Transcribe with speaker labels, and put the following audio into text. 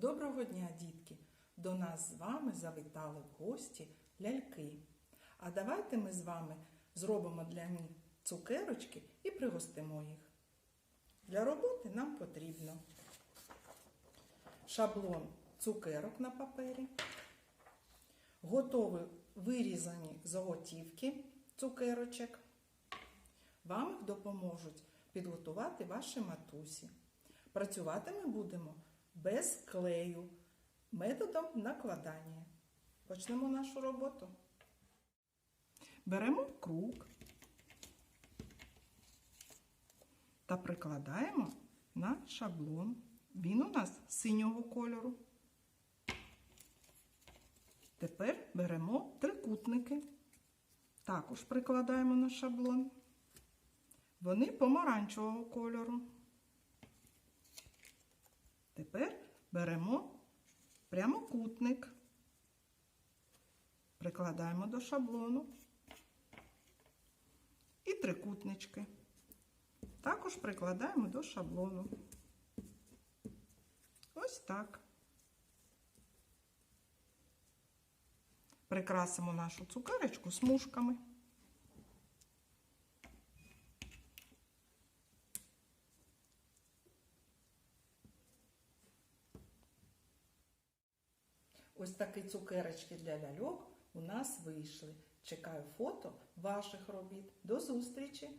Speaker 1: Доброго дня, дітки! До нас з вами завітали в гості ляльки. А давайте ми з вами зробимо для них цукерочки і пригостимо їх. Для роботи нам потрібно шаблон цукерок на папері, готові вирізані заготівки цукерочок. Вам допоможуть підготувати ваші матусі. Працювати ми будемо без клею, методом накладання. Почнемо нашу роботу. Беремо круг та прикладаємо на шаблон. Він у нас синього кольору. Тепер беремо трикутники. Також прикладаємо на шаблон. Вони помаранчевого кольору. Тепер беремо прямокутник, прикладаємо до шаблону і трикутнички. Також прикладаємо до шаблону. Ось так. Прикрасимо нашу цукерочку смужками. Ось такі цукерочки для ляльок у нас вийшли. Чекаю фото ваших робіт. До зустрічі!